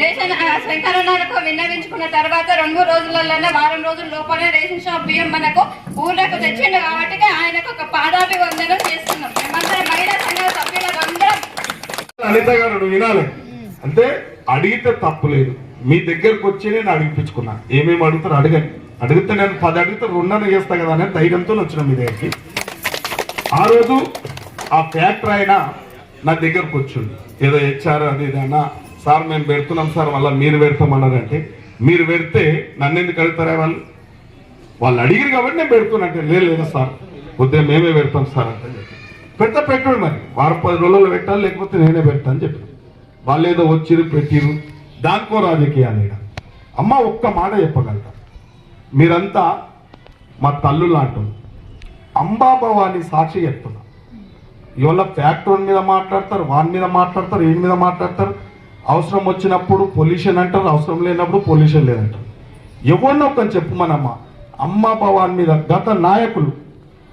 Ration ఆ, విన్నవించుకున్న తర్వాత రెండు రోజులలోనే వారం రోజుల లోపలే రేషన్ షాప్ బియ్యం మనకు ఊర్లకు తెచ్చిండు కాబట్టి ఆయనకు ఒక పాదాభి వందనం చేస్తున్నాం. మేమందరం మహిళా సంఘ సభ్యులందరం గారు వినాలి. అంటే అడిగితే తప్పు లేదు. మీ దగ్గరకు వచ్చి నేను అడిగిపించుకున్నా ఏమేమి అడుగుతారు అడగండి. అడిగితే నేను పది అడిగితే రెండన చేస్తా కదా అనే ధైర్యంతో వచ్చిన మీ దగ్గరికి. ఆ రోజు ఆ ఫ్యాక్టరీ అయినా నా దగ్గరకు వచ్చింది ఏదో హెచ్ఆర్ అది ఇదన్నా సార్ మేము పెడుతున్నాం సార్ మళ్ళీ మీరు పెడతామన్నారంటే మీరు పెడితే నన్ను ఎందుకు అడుగుతారా వాళ్ళు? వాళ్ళు అడిగిరు కాబట్టి నేను పెడుతున్నట్టే లేదు లేదా సార్ వద్దే మేమే పెడతాం సార్ అంటే పెడతా పెట్టండి మరి. వారం పది రోజుల్లో పెట్టాలి లేకపోతే నేనే పెడతా అని చెప్పి. వాళ్ళు ఏదో వచ్చిరు పెట్టిరు. దానికో రాజకీయాలు అమ్మ ఒక్క మాట చెప్పగలట. మీరంతా మా తల్లు లాంటి అంబాభవాని సాక్షి చెప్తున్నా. ఇవాళ ఫ్యాక్టరీ మీద మాట్లాడతారు వాని మీద మాట్లాడతారు ఏం మీద మాట్లాడతారు? అవసరం వచ్చినప్పుడు పొల్యూషన్ అంటారు అవసరం లేనప్పుడు పొల్యూషన్ లేదంటారు. ఎవరినో ఒక చెప్పమనమ్మ అమ్మా భవాని మీద గత నాయకులు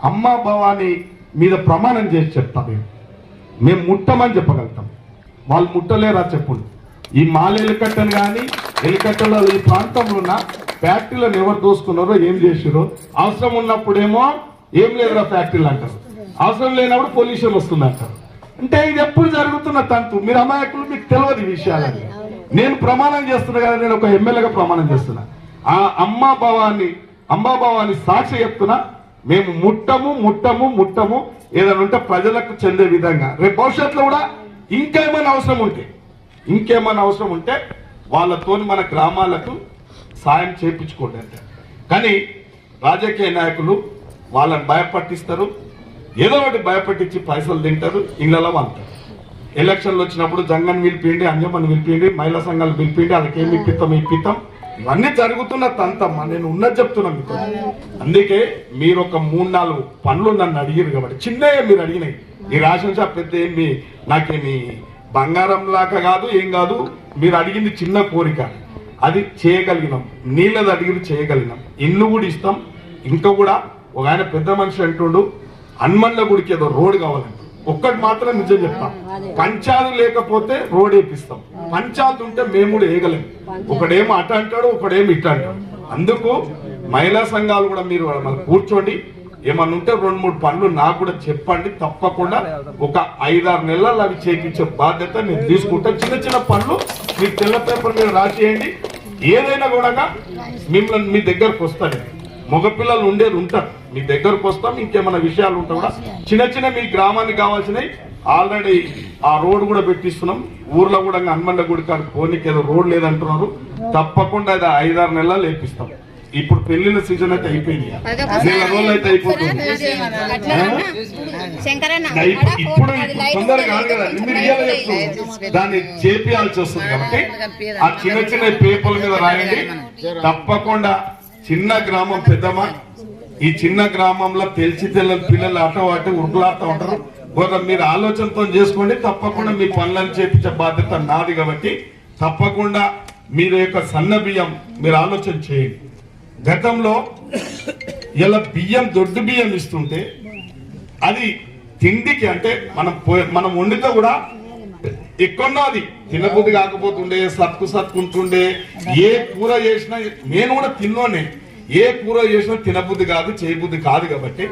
అమ్మ భవాని మీద ప్రమాణం చేసి చెప్తాం మేము. మేము ముట్టమని చెప్పగలుగుతాం. వాళ్ళు ముట్టలేరా చెప్పులు? ఈ మాల ఎలికట్టను కానీ ఎలికట్టలో ఈ ప్రాంతంలో ఉన్న ఫ్యాక్టరీలను ఎవరు దోసుకున్నారో ఏం చేసిరో అవసరం ఉన్నప్పుడేమో ఏం లేదురా ఫ్యాక్టరీలు అంటారు. అవసరం లేనప్పుడు పొల్యూషన్ వస్తుంది అంటారు అంటే ఇది ఎప్పుడు జరుగుతున్న తంతు? మీరు అమాయకులు మీకు తెలియదు ఈ విషయాలని నేను ప్రమాణం చేస్తున్నా కదా నేను ఒక ఎమ్మెల్యేగా ప్రమాణం చేస్తున్నా. ఆ అమ్మా భవాన్ని అంబా భవాన్ని సాక్షి చెప్తున్నా మేము ముట్టము ముట్టము ముట్టము ఏదైనా ఉంటే ప్రజలకు చెందే విధంగా. రేపు భవిష్యత్తులో కూడా ఇంకేమైనా అవసరం ఉంటే ఇంకేమైనా అవసరం ఉంటే వాళ్ళతోని మన గ్రామాలకు సాయం చేయించుకోండి అంటే. కానీ రాజకీయ నాయకులు వాళ్ళని భయపట్టిస్తారు ఏదో ఒకటి భయపెట్టించి పైసలు తింటారు ఇళ్ళలో అంటారు ఎలక్షన్లు వచ్చినప్పుడు జంగన్ పిలిపిండి అంజమ్మని పిలిపిండి మహిళా సంఘాలు పిలిపిండి వాళ్ళకి ఏమి ఇప్పిస్తాం ఇప్పిస్తాం ఇవన్నీ జరుగుతున్న తంతమ్మ నేను ఉన్నది చెప్తున్నా మీకు. అందుకే మీరు ఒక మూడు నాలుగు పనులు నన్ను అడిగారు కాబట్టి చిన్నగా మీరు అడిగినాయి. ఈ రాసిన షాప్ పెద్ద ఏమి నాకేమి బంగారం లాగా కాదు ఏం కాదు మీరు అడిగింది చిన్న కోరిక. అది చేయగలిగినాం. నీళ్ళది అడిగిన చేయగలిగినాం. ఇల్లు కూడా ఇస్తాం. ఇంకా కూడా ఒక ఆయన పెద్ద మనిషి అంటుండు హనుమన్ల గుడికి ఏదో రోడ్ కావాలంట. ఒక్కటి మాత్రం నిజం చెప్తాం. పంచాలు లేకపోతే రోడ్ వేపిస్తాం. పంచాలు ఉంటే మేము కూడా వేయగలేం. ఒకడేమో అట అంటాడు ఒకడేమో ఇట అంటాడు. అందుకు మహిళా సంఘాలు కూడా మీరు మన కూర్చోండి. ఏమన్నా ఉంటే రెండు మూడు పనులు నాకు కూడా చెప్పండి. తప్పకుండా ఒక ఐదారు నెలలు అవి చేయించే బాధ్యత నేను తీసుకుంటా. చిన్న చిన్న పనులు మీరు తెల్ల పేపర్ మీద రాసేయండి. ఏదైనా కూడా మిమ్మల్ని మీ దగ్గరకు వస్తాను. మగపిల్లలు ఉండేది ఉంటారు. మీ దగ్గరకు వస్తాం ఇంకేమైనా విషయాలు ఉంటా కూడా చిన్న చిన్న మీ గ్రామానికి కావాల్సినవి. ఆల్రెడీ ఆ రోడ్ కూడా పెట్టిస్తున్నాం. ఊర్లో కూడా హనుమండ గుడి కాదు పోనీకి ఏదో రోడ్ లేదంటున్నారు. తప్పకుండా అది ఐదారు నెలలు లేపిస్తాం ఇప్పుడు పెళ్ళిళ్ళ సీజన్ అయితే అయిపోయింది. నెల రోజులు అయితే అయిపోతుంది. శంకరన్న ఇప్పుడు తొందరగా కాదు మీరు. దాన్ని చేపియాల్సి వస్తుంది కాబట్టి ఆ చిన్న చిన్న పేపర్ల మీద రాయండి. తప్పకుండా చిన్న గ్రామం పెద్దమా ఈ చిన్న గ్రామంలో తెలిసి తెల్ల పిల్లలు అటవాటి అటు ఉరుకులాడుతూ ఉంటారు. కొంత మీరు ఆలోచనతో చేసుకోండి తప్పకుండా మీ పనులను చేపించే బాధ్యత నాది కాబట్టి తప్పకుండా మీరు యొక్క సన్న బియ్యం మీరు ఆలోచన చేయండి. గతంలో ఇలా బియ్యం దొడ్డు బియ్యం ఇస్తుంటే అది తిండికి అంటే మనం మనం వండితే కూడా ఎక్కువ అది తినబుద్ధి కాకపోతుండే సత్కు సత్కుంటుండే ఏ కూర చేసినా నేను కూడా తిన్నోనే ఏ కూర చేసినా తినబుద్ధి కాదు చేయబుద్ధి కాదు కాబట్టి